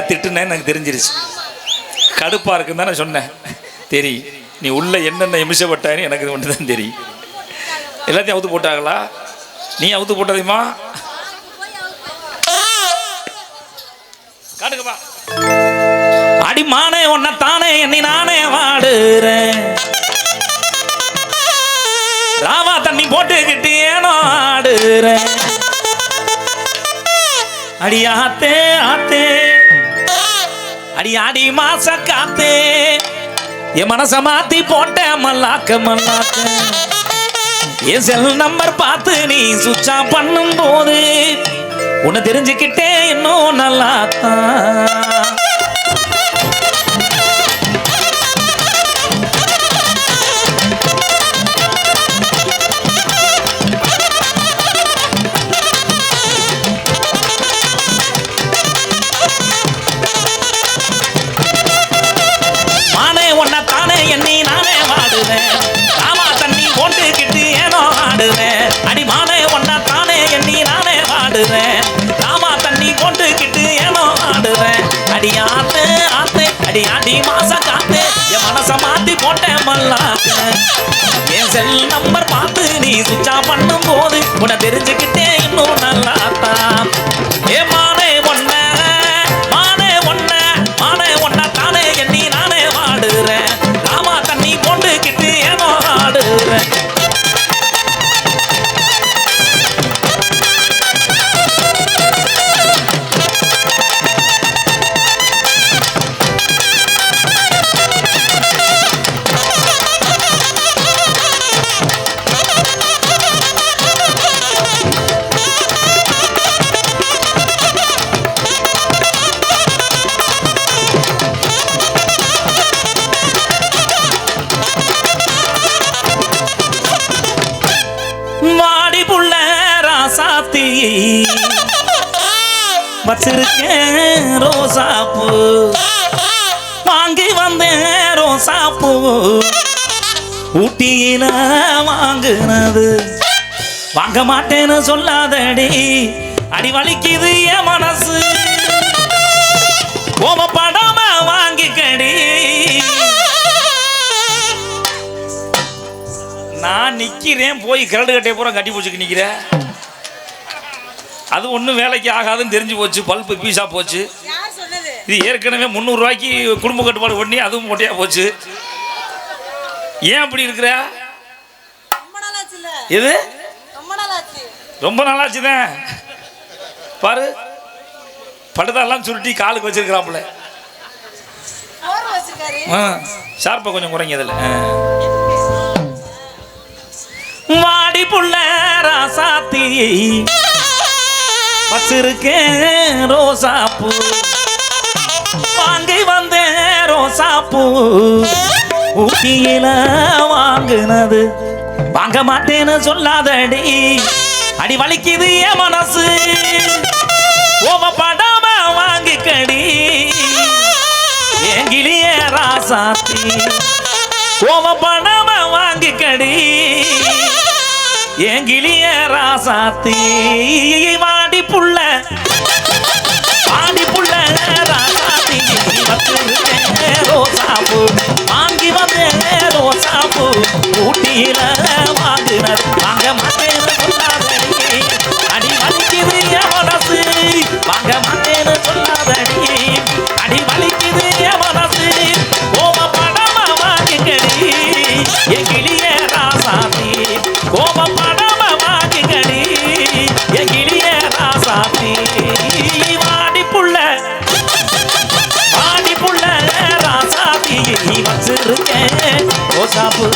என்ன திட்டுனேன்னு எனக்கு தெரிஞ்சிருச்சு. கடுப்பாக இருக்குன்னு தான் நான் சொன்னேன். தெரியும் நீ உள்ள என்னென்ன எமிஷப்பட்டான்னு எனக்கு ஒன்று தான் தெரியும் எல்லாத்தையும் அவுத்து போட்டாங்களா? நீ அவுத்து போட்டதையுமா காட்டுக்கப்பா அடிமானே உன்னை தானே என்னை நானே வாடுறேன். ராவா தண்ணி போட்டுக்கிட்டு ஏனோ ஆடுறேன். அடியாத்தே ஆத்தே. அடி அடி மாச காத்தே. என் மனச மாத்தி போட்ட மல்லாக்க மல்லாக்க என் செல் நம்பர் பார்த்து நீ சுவிட்ச் ஆஃப் பண்ணும் போது உன்னை தெரிஞ்சுக்கிட்டே இன்னும் நல்லா செல் நம்பர் பார்த்து நீ சுவிட்ச் பண்ணும் போது உன்னை தெரிஞ்சு வச்சிருக்கேன் ரோசாப்பூ. வாங்கி வந்தேன் ரோசாப்பூ. ஊட்டியில வாங்குனது. வாங்க மாட்டேன்னு சொல்லாதடி. அடி வலிக்குது என் மனசு. கோபப்படாம வாங்கிக்கடி. நான் நிக்கிறேன். போய் கிரடு கட்டையை பூரா கட்டி போச்சுக்கு நிக்கிறேன் அது ஒன்றும் வேலைக்கு ஆகாதுன்னு தெரிஞ்சு போச்சு. பல்ப்பு பீஸா போச்சு. யார் சொன்னது? இது ஏற்கனவே முந்நூறுரூவாய்க்கு குடும்ப கட்டுப்பாடு பண்ணி அதுவும் மொட்டையா போச்சு. ஏன் அப்படி இருக்கிற? எது? ரொம்ப நாளாச்சு. ரொம்ப நாளாச்சு தான் பாரு. படுதாலாம் சுருட்டி காலுக்கு வச்சிருக்கிறாப்புல. போர் வச்சிருக்காரு. ஆ ஷார்ப்பை கொஞ்சம் குறைங்க இதில். வாடி புள்ள ராசாத்தி. வச்சிருக்கேன் ரோசாப்பூ. வாங்கி வந்தேன் ரோசாப்பூ. ஊட்டியில வாங்குனது. வாங்க மாட்டேன்னு சொல்லாதடி. அடி வலிக்குது என் மனசு. கோபப்படாம வாங்கிக்கடி. எங்கிலிய ராசாத்தி. கோபப்படாம வாங்கிக்கடி. எங்கிலிய ராசாத்தி மாடி புள்ள மாடி புள்ள ராசாத்தி. வச்சிருக்கேன் ரோசாப்பூ வாங்கி வந்தேன் ரோசாப்பு ஊட்டியில ராசாத்தி வச்சிருக்கேன் ஓ சாப்பு.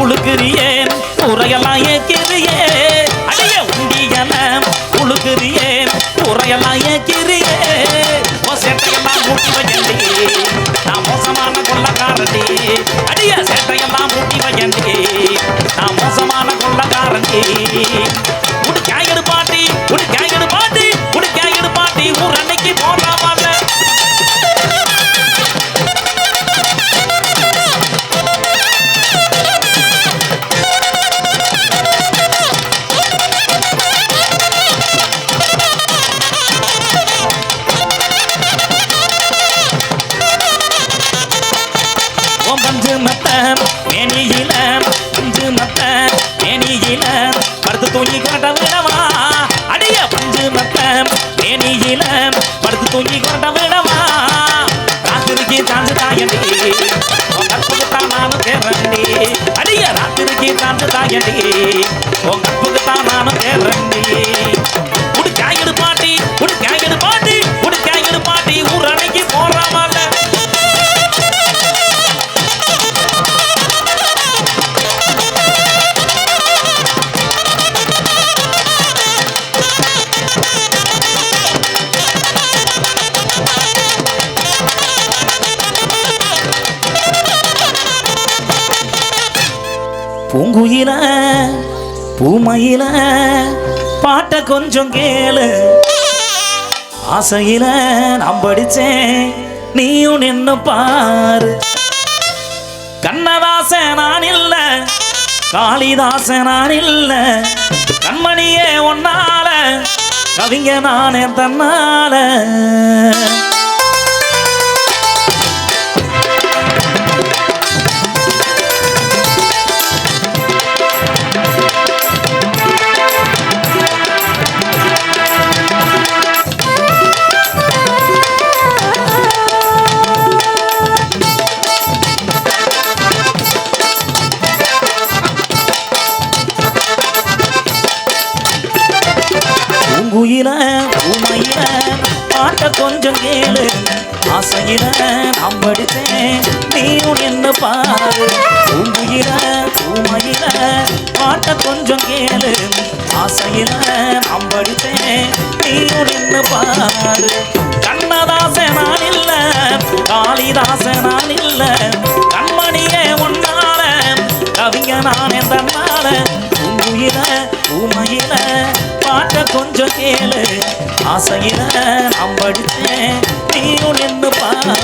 உழுக்கிறியே உரையெல்லாம் ஏற்கிறியே வயந்தி அடிய சேட்டையெல்லாம் ஊட்டி வயந்தி நான் மோசமான கொள்ளக்காரந்தி தாயண்டி நானும் தேர்றண்டி அடிய ராத்திரிக்கு தாண்டு தாயடி உன் தான் நானும் தேர்றண்டி பூங்குயில பூமையில பாட்ட கொஞ்சம் கேளு. ஆசையில நான் படிச்சேன் நீயும் நின்னு பாரு. கண்ணதாச நான் இல்ல காளிதாச நான் இல்ல. கண்மணியே ஒன்னால கவிங்க நானே தன்னால. உயிர உமையில பாட்ட கொஞ்சம் கேளு. ஆசையில நாம் படித்தேன் நீயும் என்ன பாரு. பூங்குயில உமையில பாட்ட கொஞ்சம் கேளு. ஆசையில நாம் படித்தேன் நீயும் என்ன பாரு. கண்ணதாசன் நான் இல்ல காளிதாசன் நான் இல்ல. கண்மணியே உன்னால கவிஞ நான் தன்னால. பூங்குயில பூமையில பாட்ட கொஞ்சம் கேளு. ஆசையில நாம் படித்தேன். நீயும் நின்று பாரு.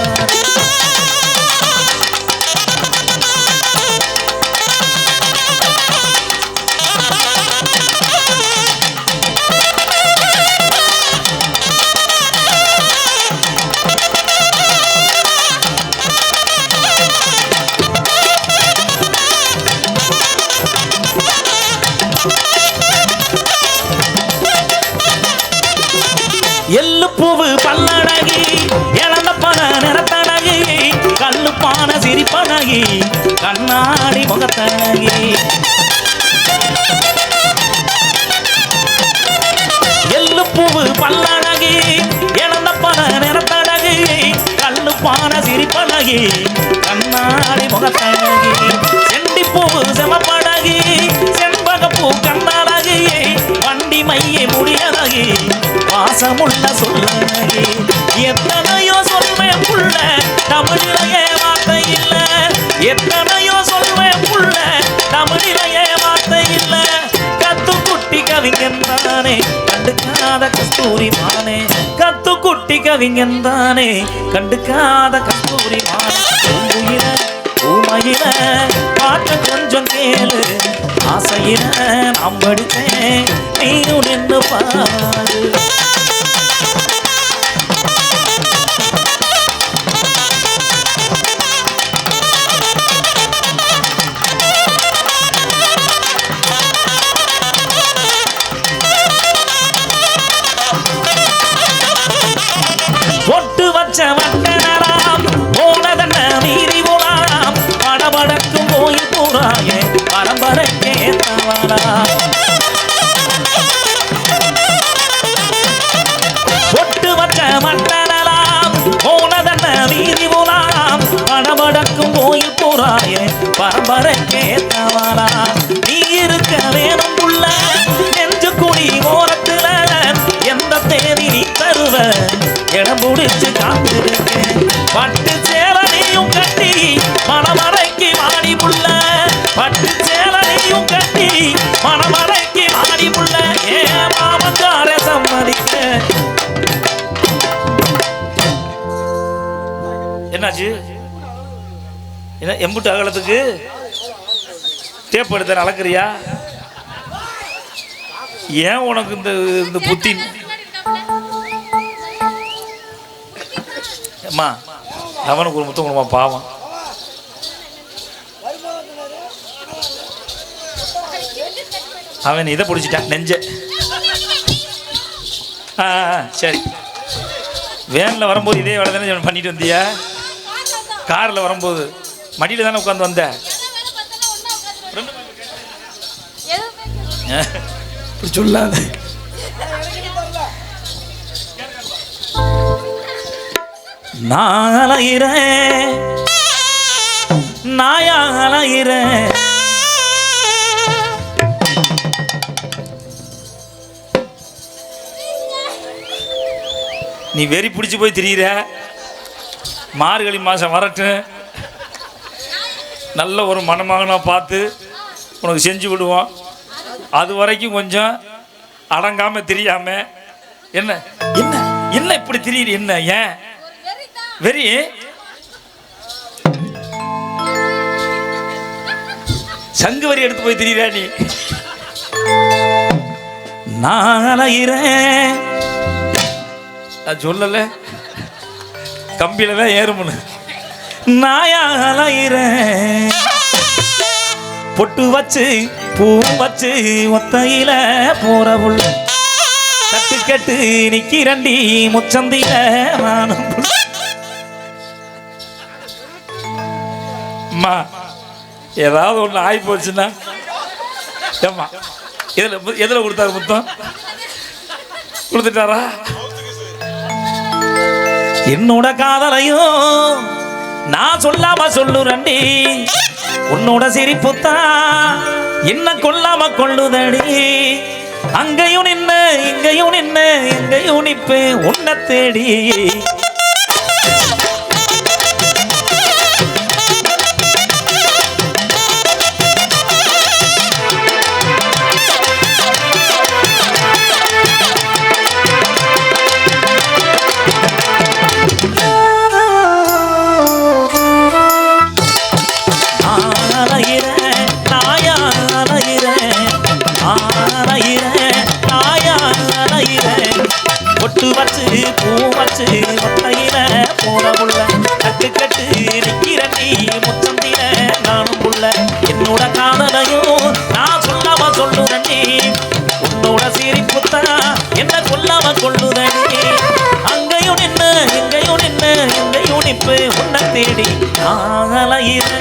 பழகி கண்ணாடி முகத்தழகி. எள்ளு பூவு பல்லழகி இழந்த பல நிறத்தழகி கல்லு பான சிரிப்பழகி கண்ணாடி முகத்தழகி. செண்டி பூவு செமப்பழகி செண்பகப்பூ கண்ணழகி வண்டி மையை முடியழகி வாசமுள்ள சொல்லழகி. எத்தனையோ சொல்வேன் புள்ள தமிழிலேயே கவிஞன் தானே கண்டுக்காத கஸ்தூரி மானே கத்து குட்டி கவிஞன் தானே கண்டுக்காத கஸ்தூரி மானே பூங்குயில பூமயில கொஞ்சம் கேளு. ஆசையில நாம் படித்தேன் நீயும் நின்று பாரு. பரம்பரைக்கே தவறாம் நீ இருக்க வேணும் புள்ள நெஞ்சு குடி ஓரத்துல எந்த தேதி நீ தருவ? இடம் முடிச்சு காத்திருக்கேன். எம்புட்டு அகலத்துக்கு? டேப் எடுத்த அளக்குறியா? ஏன் உனக்கு இந்த இந்த புத்தி? அம்மா அவனுக்கு ஒரு முத்தம் கொடுமா பாவம். அவன் இதை பிடிச்சிட்டான் நெஞ்ச. ஆ ஆ, சரி. வேனில் வரும்போது இதே வேலை தானே பண்ணிட்டு வந்தியா? காரில் வரும்போது. மடியில் தானே உட்காந்து வந்த? சொல்லாத. நான் அலைகிறேன் நாயா அலைகிறேன் நீ வெறி பிடிச்சி போய் திரியிற. மார்கழி மாதம் வரட்டும். நல்ல ஒரு மனமகனாக பார்த்து உனக்கு செஞ்சு விடுவோம். அது வரைக்கும் கொஞ்சம் அடங்காம தெரியாம என்ன? என்ன? என்ன இப்படி தெரியுது என்ன? ஏன்? வெறி? சங்கு வரி எடுத்து போய் திரியிற நீ? நான் அலைகிறேன் நான் சொல்லல. கம்பியில தான் ஏறுமுன்னு நாயா அலைகிறேன் பொட்டு வச்சு பூ வச்சு ஒத்தையில போற புள்ள தட்டு கட்டு நிக்கிறண்டி முச்சந்தில நானும் அம்மா ஏதாவது ஒன்று ஆகி போச்சுன்னா ஏம்மா எதில் எதில் கொடுத்தாரு மொத்தம் கொடுத்துட்டாரா? என்னோட காதலையும் நான் சொல்லாம சொல்லுறண்டி உன்னோட சிரிப்புத்தான் என்ன கொல்லாம கொள்ளுதடி. அங்கேயும் நின்று இங்கேயும் நின்று எங்கேயும் நிப்பு உன்னை தேடி. தேடி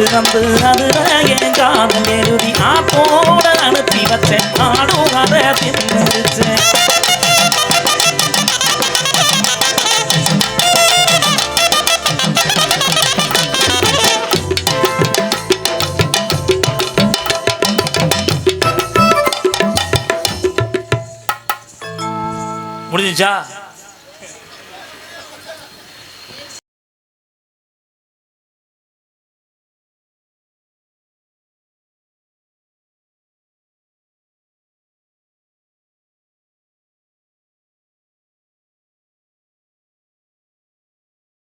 பறிச்சு வந்து அதுல என் காதல் எழுதி ஆப்போட அனுப்பி வச்சேன். நானும் அதை தின்னுச்சேன் முடிஞ்சுச்சா?